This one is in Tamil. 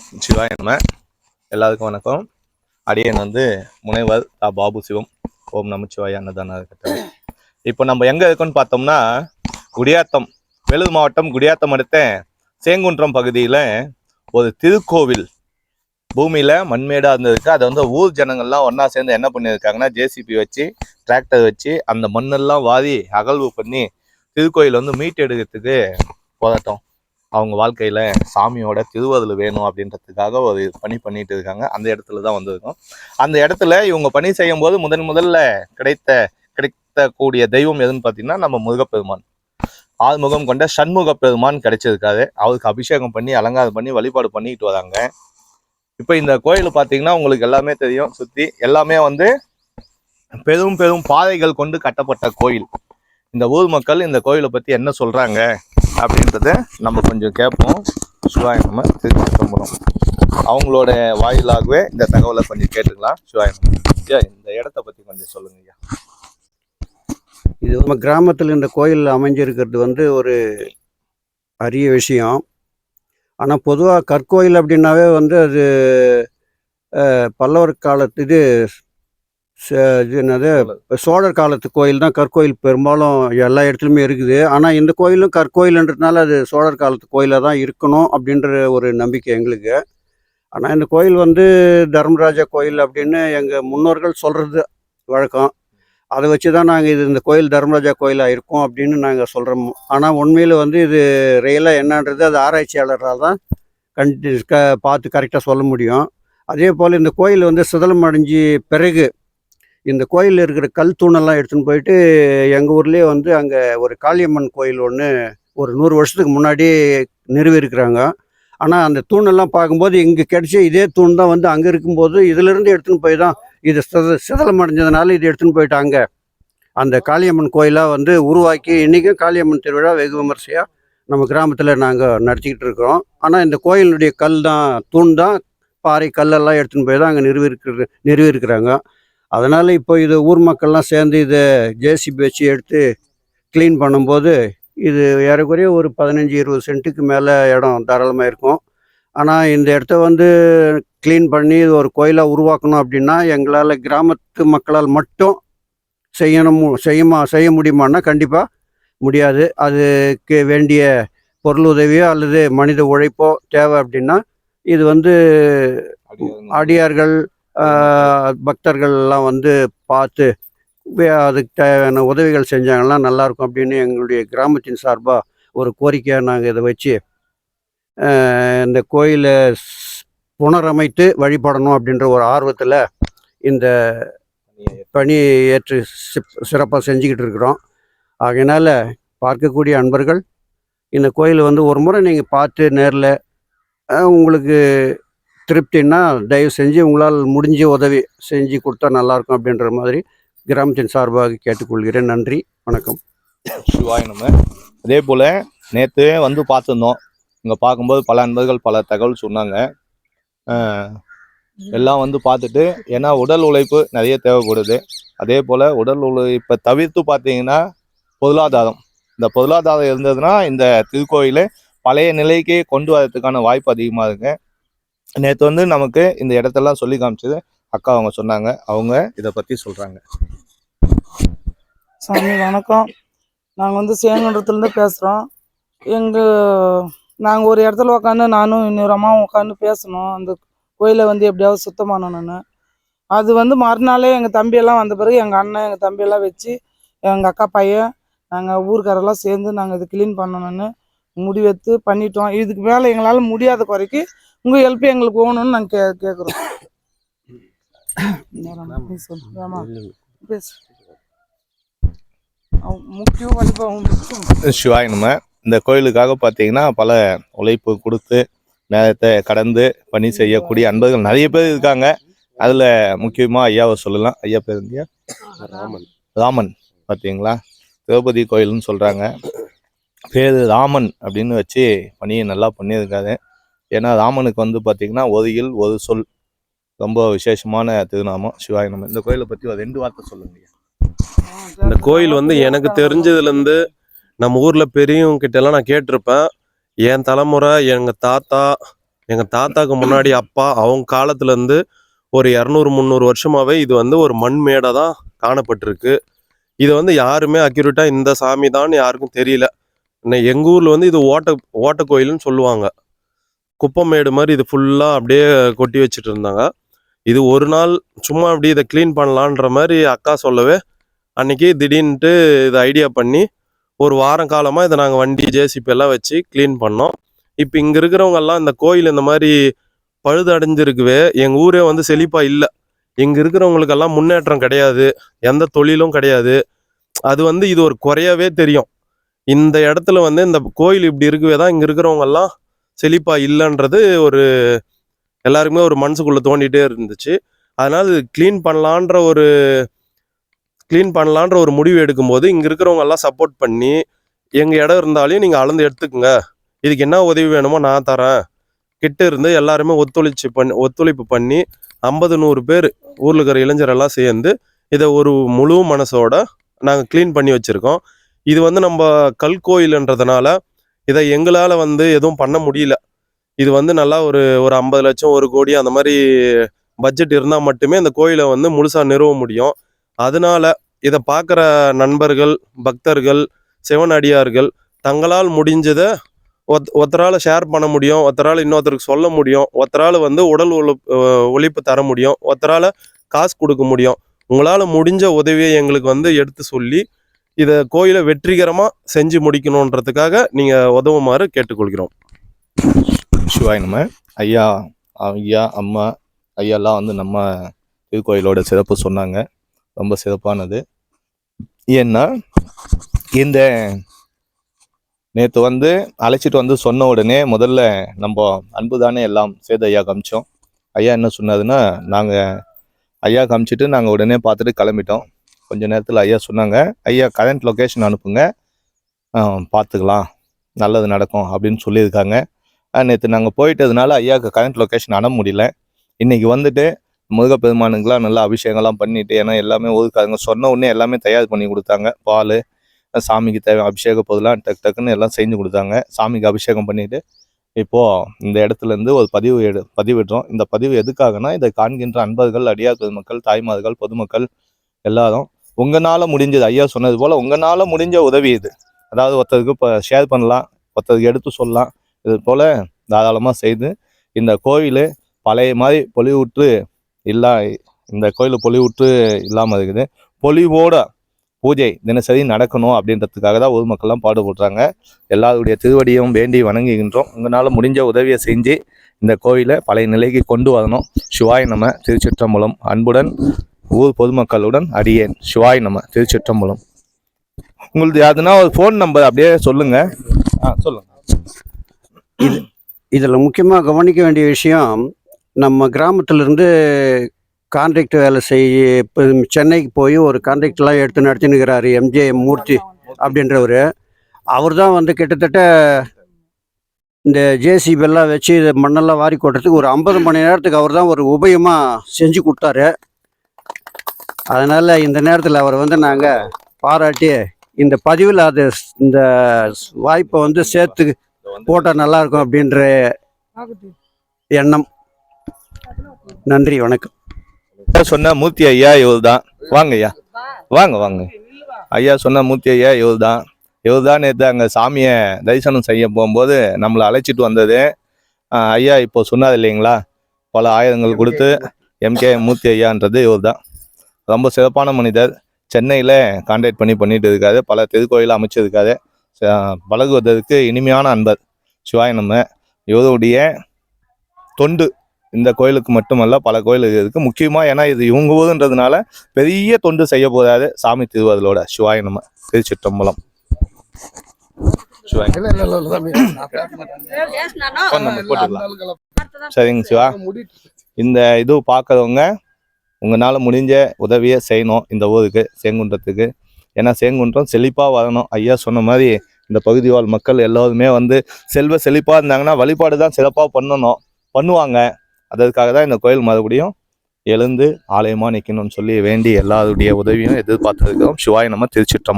சிவாய நம்ம எல்லாருக்கும் வணக்கம். அடியன் வந்து முனைவர் தா. பாபு சிவம். ஓம் நமச்சிவாய அன்னதான கட்டளை. இப்போ நம்ம எங்கே இருக்கோம்னு பார்த்தோம்னா குடியாத்தம் வேலூர் மாவட்டம் குடியாத்தம் அடுத்த சேங்குன்றம் பகுதியில் ஒரு திருக்கோவில் பூமியில் மண்மேடாக இருந்ததுக்கு அதை வந்து ஊர் ஜனங்கள்லாம் ஒன்றா சேர்ந்து என்ன பண்ணியிருக்காங்கன்னா ஜேசிபி வச்சு டிராக்டர் வச்சு அந்த மண்ணெல்லாம் வாரி அகழ்வு பண்ணி திருக்கோயில் வந்து மீட் எடுக்கிறதுக்கு போராட்டம். அவங்க வாழ்க்கையில் சாமியோட திருவதில் வேணும் அப்படின்றதுக்காக ஒரு பணி பண்ணிட்டு இருக்காங்க. அந்த இடத்துல தான் வந்திருக்கோம். அந்த இடத்துல இவங்க பணி செய்யும் போது முதன் முதல்ல கிடைத்த கிடைத்தக்கூடிய தெய்வம் எதுன்னு பார்த்தீங்கன்னா நம்ம முருகப்பெருமான். ஆறுமுகம் கொண்ட சண்முக பெருமான் கிடைச்சிருக்காரு. அவருக்கு அபிஷேகம் பண்ணி அலங்காரம் பண்ணி வழிபாடு பண்ணிட்டு வராங்க. இப்போ இந்த கோயில் பார்த்தீங்கன்னா உங்களுக்கு எல்லாமே தெரியும். சுற்றி எல்லாமே வந்து பெரும் பெரும் பாதைகள் கொண்டு கட்டப்பட்ட கோயில். இந்த ஊர் மக்கள் இந்த கோயிலை பற்றி என்ன சொல்கிறாங்க அப்படின்றத நம்ம கொஞ்சம் கேட்போம். சிவாய் நம்ம திருச்சி சம்பளம். அவங்களோட வாயிலாகவே இந்த தகவலை கொஞ்சம் கேட்டுக்கலாம் சிவாய் ஐயா இந்த இடத்த பற்றி கொஞ்சம் சொல்லுங்க ஐயா. இது நம்ம கிராமத்தில் இந்த கோயில் அமைஞ்சிருக்கிறது வந்து ஒரு அரிய விஷயம். ஆனால் பொதுவாக கற்கோயில் அப்படின்னாவே வந்து அது பல்லவர் காலத்து இது இது என்னது? சோழர். காலத்து கோயில் தான் கற்கோயில். பெரும்பாலும் எல்லா இடத்துலையுமே இருக்குது. ஆனால் இந்த கோயிலும் கற்கோயில்ன்றதுனால அது சோழர் காலத்து கோயிலாக தான் இருக்கணும் அப்படின்ற ஒரு நம்பிக்கை எங்களுக்கு. ஆனால் இந்த கோயில் வந்து தர்மராஜா கோயில் அப்படின்னு எங்கள் முன்னோர்கள் சொல்கிறது வழக்கம். அதை வச்சு தான் நாங்கள் இது இந்த கோயில் தர்மராஜா கோயிலாக இருக்கும் அப்படின்னு நாங்கள் சொல்கிறோம் ஆனால் உண்மையில் வந்து இது ரியலாக என்னன்றது அது ஆராய்ச்சியாளரால் தான் கண்டி க பார்த்து கரெக்டாக சொல்ல முடியும். அதே போல் இந்த கோயில் வந்து சிதலம் அடைஞ்சு பிறகு இந்த கோயிலில் இருக்கிற கல் தூணெல்லாம் எடுத்துன்னு போயிட்டு எங்கள் ஊர்லேயே வந்து அங்கே ஒரு காளியம்மன் கோயில் ஒன்று ஒரு நூறு வருஷத்துக்கு முன்னாடி நிறுவியிருக்கிறாங்க. ஆனால் அந்த தூணெல்லாம் பார்க்கும்போது இங்கே கிடைச்ச இதே தூண் தான் வந்து அங்கே இருக்கும்போது இதிலிருந்து எடுத்துன்னு போய் தான் இது சித சிதலம் அடைஞ்சதுனால இது எடுத்துன்னு போயிட்டாங்க அந்த காளியம்மன் கோயிலாக வந்து உருவாக்கி இன்றைக்கும் காளியம்மன் திருவிழா வெகு விமர்சையாக நம்ம கிராமத்தில் நாங்கள் நடத்திக்கிட்டு இருக்கிறோம். ஆனால் இந்த கோயிலுடைய கல் தான் தூண் தான் பாறை கல்லெல்லாம் எடுத்துன்னு போய் தான் அங்கே நிறுவிருக்கிற நிறுவிருக்கிறாங்க அதனால் இப்போ இது ஊர் மக்கள்லாம் சேர்ந்து இதை ஜேசிபி வச்சு எடுத்து க்ளீன் பண்ணும்போது இது ஏறக்குறைய ஒரு பதினஞ்சு இருபது சென்ட்டுக்கு மேலே இடம் தாராளமாக இருக்கும். ஆனால் இந்த இடத்த வந்து க்ளீன் பண்ணி இது ஒரு கோயிலாக உருவாக்கணும் அப்படின்னா எங்களால் கிராமத்து மக்களால் மட்டும் செய்யணும் செய்யுமா செய்ய முடியுமான்னா கண்டிப்பாக முடியாது. அதுக்கு வேண்டிய பொருள் உதவியோ அல்லது மனித உழைப்போ தேவை அப்படின்னா இது வந்து அடியார்கள் ஆஹ், பக்தர்கள் எல்லாம் வந்து பார்த்து அதுக்கு தேவையான உதவிகள் செஞ்சாங்கன்னா நல்லாயிருக்கும் அப்படின்னு எங்களுடைய கிராமத்தின் சார்பாக ஒரு கோரிக்கையாக நாங்கள் இதை வச்சு இந்த கோயிலை புனரமைத்து வழிபடணும் அப்படின்ற ஒரு ஆர்வத்தில் இந்த பணி ஏற்று சிறப்பாக செஞ்சுக்கிட்டு இருக்கிறோம். ஆகையினால பார்க்கக்கூடிய அன்பர்கள் இந்த கோயில் வந்து ஒரு முறை நீங்கள் பார்த்து நேரில் உங்களுக்கு திருப்தின்னா தயவு செஞ்சு உங்களால் முடிஞ்ச உதவி செஞ்சு கொடுத்தா நல்லாயிருக்கும் அப்படின்ற மாதிரி கிராமத்தின் சார்பாக கேட்டுக்கொள்கிறேன். நன்றி. வணக்கம். சிவாய நம்ம அதே போல் நேற்று வந்து பார்த்துருந்தோம். இங்கே பார்க்கும்போது பல அன்பர்கள் பல தகவல் சொன்னாங்க. எல்லாம் வந்து பார்த்துட்டு ஏன்னா உடல் உழைப்பு நிறைய தேவைப்படுது. அதே போல் உடல் உழைப்பை தவிர்த்து பார்த்தீங்கன்னா பொருளாதாரம். இந்த பொருளாதாரம் இருந்ததுன்னா இந்த திருக்கோயிலை பழைய நிலைக்கே கொண்டு வரதுக்கான வாய்ப்பு அதிகமாக இருக்குது நேற்று வந்து நமக்கு இந்த இடத்தெல்லாம் சொல்லி காமிச்சது அக்கா அவங்க சொன்னாங்க. அவங்க இதை பற்றி சொல்கிறாங்க சாமி வணக்கம். நாங்கள் வந்து சேங்கன்றத்துலேருந்து பேசுகிறோம் எங்கள் நாங்கள் ஒரு இடத்துல உட்காந்து நானும் இன்னொரு அம்மாவும் உட்காந்து பேசணும். அந்த கோயிலை வந்து எப்படியாவது சுத்தம் பண்ணணும்னு அது வந்து மறுநாளே எங்கள் தம்பியெல்லாம் வந்த பிறகு எங்கள் அண்ணன் எங்கள் தம்பியெல்லாம் வச்சு எங்கள் அக்கா பையன் நாங்கள் ஊருக்காரெல்லாம் சேர்ந்து நாங்கள் இது க்ளீன் பண்ணணும்னு முடிவெடுத்து பண்ணிட்டோம். இதுக்கு மேலே எங்களால் முடியாத குறைக்கு உங்கள் ஹெல்ப் எங்களுக்கு போகணும்னு நாங்கள் கே கேட்குறோம் சிவாய் நம்ம இந்த கோயிலுக்காக பார்த்தீங்கன்னா பல உழைப்பு கொடுத்து நேரத்தை கடந்து பணி செய்யக்கூடிய அன்பர்கள் நிறைய பேர் இருக்காங்க. அதில் முக்கியமாக ஐயாவை சொல்லலாம். ஐயா பேர் இருந்தியா ராமன். ராமன் பார்த்தீங்களா திரௌபதி கோயில்னு சொல்கிறாங்க பேர் ராமன் அப்படின்னு வச்சு பணியை நல்லா பண்ணியிருக்காரு. ஏன்னா ராமனுக்கு வந்து பார்த்தீங்கன்னா ஒரு இல் ஒரு சொல் ரொம்ப விசேஷமான திருநாமம் சிவாய் நம்ம இந்த கோயிலை பற்றி ஒரு ரெண்டு வார்த்தை சொல்லுங்க இந்த கோயில் வந்து எனக்கு தெரிஞ்சதுலேருந்து நம்ம ஊரில் பெரியவங்க கிட்ட எல்லாம் நான் கேட்டிருப்பேன். என் தலைமுறை எங்கள் தாத்தா எங்கள் தாத்தாக்கு முன்னாடி அப்பா அவங்க காலத்துலேருந்து ஒரு இரநூறு முந்நூறு வருஷமாகவே இது வந்து ஒரு மண் மேடை தான் காணப்பட்டிருக்கு. இது வந்து யாருமே அக்யூரேட்டாக இந்த சாமி தான் யாருக்கும் தெரியல. இன்னும் ஊரில் வந்து இது ஓட்ட ஓட்ட கோயில்னு சொல்லுவாங்க. குப்பமேடு மாதிரி இது ஃபுல்லாக அப்படியே கொட்டி வச்சுட்டு இருந்தாங்க. இது ஒரு நாள் சும்மா அப்படி இதை க்ளீன் பண்ணலான்ற மாதிரி அக்கா சொல்லவே அன்றைக்கி திடீர்னுட்டு இதை ஐடியா பண்ணி ஒரு வாரம் காலமாக இதை நாங்கள் வண்டி ஜேசிபி எல்லாம் வச்சு க்ளீன் பண்ணோம். இப்போ இங்கே இருக்கிறவங்கெல்லாம் இந்த கோயில் இந்த மாதிரி பழுது அடைஞ்சிருக்குவே எங்கள் ஊரே வந்து செழிப்பாக இல்லை. இங்கே இருக்கிறவங்களுக்கெல்லாம் முன்னேற்றம் கிடையாது எந்த தொழிலும் கிடையாது. அது வந்து இது ஒரு குறையாவே தெரியும். இந்த இடத்துல வந்து இந்த கோயில் இப்படி இருக்கவே தான் இங்கே இருக்கிறவங்கெல்லாம் செழிப்பாக இல்லைன்றது ஒரு எல்லாருக்குமே ஒரு மனசுக்குள்ளே தோண்டிகிட்டே இருந்துச்சு. அதனால் இது க்ளீன் பண்ணலான்ற ஒரு க்ளீன் பண்ணலான்ற ஒரு முடிவு எடுக்கும்போது இங்கே இருக்கிறவங்க எல்லாம் சப்போர்ட் பண்ணி எங்கள் இடம் இருந்தாலையும் நீங்கள் அளந்து எடுத்துக்கங்க. இதுக்கு என்ன உதவி வேணுமோ நான் தரேன். கிட்ட இருந்து எல்லாருமே ஒத்துழைச்சு பண்ணி ஒத்துழைப்பு பண்ணி ஐம்பது நூறு பேர் ஊரில் இருக்கிற இளைஞரெல்லாம் சேர்ந்து இதை ஒரு முழு மனசோட நாங்கள் க்ளீன் பண்ணி வச்சுருக்கோம். இது வந்து நம்ம கல் கோயில்ன்றதுனால இதை எங்களால் வந்து எதுவும் பண்ண முடியல. இது வந்து நல்லா ஒரு ஒரு ஐம்பது லட்சம் ஒரு கோடி அந்த மாதிரி பட்ஜெட் இருந்தால் மட்டுமே இந்த கோயிலை வந்து முழுசாக நிறுவ முடியும். அதனால இதை பார்க்குற நண்பர்கள் பக்தர்கள் சிவனடியார்கள் தங்களால் முடிஞ்சதை ஒத் ஒருத்தரால் ஷேர் பண்ண முடியும் ஒருத்தரால் இன்னொருத்தருக்கு சொல்ல முடியும் ஒருத்தரால் வந்து உடல் உழைப்பு ஒழிப்பு தர முடியும் ஒருத்தரால் காசு கொடுக்க முடியும். உங்களால் முடிஞ்ச உதவியை எங்களுக்கு வந்து எடுத்து சொல்லி இதை கோயிலை வெற்றிகரமாக செஞ்சு முடிக்கணுன்றதுக்காக நீங்கள் உதவுமாறு கேட்டுக்கொள்கிறோம். சிவாய் நம்ம ஐயா ஐயா அம்மா ஐயாலாம் வந்து நம்ம திருக்கோயிலோட சிறப்பு சொன்னாங்க. ரொம்ப சிறப்பானது. ஏன்னா இந்த நேற்று வந்து அழைச்சிட்டு வந்து சொன்ன உடனே முதல்ல நம்ம அன்பு தானே எல்லாம் சேது ஐயா காமிச்சோம். ஐயா என்ன சொன்னதுன்னா நாங்கள் ஐயா காமிச்சிட்டு நாங்கள் உடனே பார்த்துட்டு கிளம்பிட்டோம். கொஞ்சம் நேரத்தில் ஐயா சொன்னாங்க. ஐயா கரண்ட் லொக்கேஷன் அனுப்புங்க. பார்த்துக்கலாம் நல்லது நடக்கும் அப்படின்னு சொல்லியிருக்காங்க. நேற்று நாங்கள் போயிட்டதுனால ஐயாவுக்கு கரண்ட் லொக்கேஷன் அனுப்ப முடியல. இன்னைக்கு வந்துட்டு முருகப்பெருமானுக்கெலாம் நல்லா அபிஷேகம்லாம் பண்ணிவிட்டு ஏன்னா எல்லாமே ஒதுக்காதுங்க. சொன்ன உடனே எல்லாமே தயார் பண்ணி கொடுத்தாங்க. பால் சாமிக்கு தேவை அபிஷேக பொருளாம் டக் டக்குன்னு எல்லாம் செஞ்சு கொடுத்தாங்க. சாமிக்கு அபிஷேகம் பண்ணிவிட்டு இப்போது இந்த இடத்துலேருந்து ஒரு பதிவு எடு பதிவிடுறோம். இந்த பதிவு எதுக்காகனா இதை காண்கின்ற அன்பர்கள் அடியார் பெருமக்கள் தாய்மார்கள் பொதுமக்கள் எல்லாரும் உங்களால் முடிஞ்சது. ஐயா சொன்னது போல் உங்களால் முடிஞ்ச உதவி இது. அதாவது ஒருத்தருக்கு இப்போ ஷேர் பண்ணலாம் ஒருத்தருக்கு எடுத்து சொல்லலாம். இது போல் தாராளமாக செய்து இந்த கோவில் பழைய மாதிரி பொலிவுற்று இல்லா இந்த கோயில் பொலிவுற்று இல்லாமல் இருக்குது. பொலிவோட பூஜை தினசரி நடக்கணும் அப்படின்றதுக்காக தான் ஒரு மக்கள்லாம் பாடுபடுறாங்க. எல்லாருடைய திருவடியும் வேண்டி வணங்குகின்றோம். உங்களால் முடிஞ்ச உதவியை செஞ்சு இந்த கோயிலை பழைய நிலைக்கு கொண்டு வரணும். சிவாய் நம்ம திருச்சிற்றம்பலம். அன்புடன் ஊர் பொதுமக்களுடன் அடியேன். சிவாய் நம்ம திருச்சிற்றம்பலம். உங்களுக்கு யாருன்னா ஒரு ஃபோன் நம்பர் அப்படியே சொல்லுங்க. ஆ சொல்லுங்க. இதில் முக்கியமாக கவனிக்க வேண்டிய விஷயம் நம்ம கிராமத்திலிருந்து கான்ட்ராக்ட் வேலை செய்ய இப்போ சென்னைக்கு போய் ஒரு கான்ட்ராக்ட்லாம் எடுத்து நடத்தினுக்கிறாரு எம்ஜே மூர்த்தி அப்படின்றவர். அவர் தான் வந்து கிட்டத்தட்ட இந்த ஜேசிபி எல்லாம் வச்சு இதை மண்ணெல்லாம் வாரி கொட்டுறதுக்கு ஒரு ஐம்பது மணி நேரத்துக்கு அவர் தான் ஒரு உபயமாக செஞ்சு கொடுத்தாரு. அதனால் இந்த நேரத்தில் அவர் வந்து நாங்கள் பாராட்டி இந்த பதிவில் அது இந்த வாய்ப்பை வந்து சேர்த்து போட்டால் நல்லாயிருக்கும் அப்படின்ற எண்ணம். நன்றி வணக்கம். சொன்ன மூர்த்தி ஐயா இவர் தான் வாங்க ஐயா. வாங்க வாங்க. ஐயா சொன்ன மூர்த்தி ஐயா இவர் தான் இவர் தான் நேற்று அங்கே சாமியை தரிசனம் செய்ய போகும்போது நம்மளை அழைச்சிட்டு வந்தது. ஐயா இப்போ சொன்னார் இல்லைங்களா? பல ஆயுதங்கள் கொடுத்து எம்கே மூர்த்தி ஐயான்றது இவர் தான் ரொம்ப சிறப்பான மனிதர். சென்னையில் கான்டாக்ட் பண்ணி பண்ணிட்டு இருக்காரு. பல திருக்கோயிலை அமைச்சிருக்காரு. பழகுவதற்கு இனிமையான அன்பர். சிவாய நம்ம இவருடைய தொண்டு இந்த கோயிலுக்கு மட்டுமல்ல பல கோயிலுக்கு இருக்கு. முக்கியமா ஏன்னா இது இவங்க ஊருன்றதுனால பெரிய தொண்டு செய்ய போறாரு சாமி திருவாதிலோட சிவாய நம்ம திருச்சிற்றம்பலம் சரிங்க சிவா. இந்த இது பார்க்கறவங்க உங்களால் முடிஞ்ச உதவியை செய்யணும் இந்த ஊருக்கு சேங்குன்றத்துக்கு. ஏன்னா சேங்குன்றம் செழிப்பாக வரணும். ஐயா சொன்ன மாதிரி இந்த பகுதி வாழ் மக்கள் எல்லோருமே வந்து செல்வ செழிப்பாக இருந்தாங்கன்னா வழிபாடு தான் சிறப்பாக பண்ணணும். பண்ணுவாங்க. அதற்காக தான் இந்த கோயில் மறுபடியும் எழுந்து ஆலயமாக நிற்கணும்னு சொல்லி வேண்டி எல்லாருடைய உதவியும் எதிர்பார்த்துருக்கிறோம். சிவாய் நம்ம திருச்சிட்டம்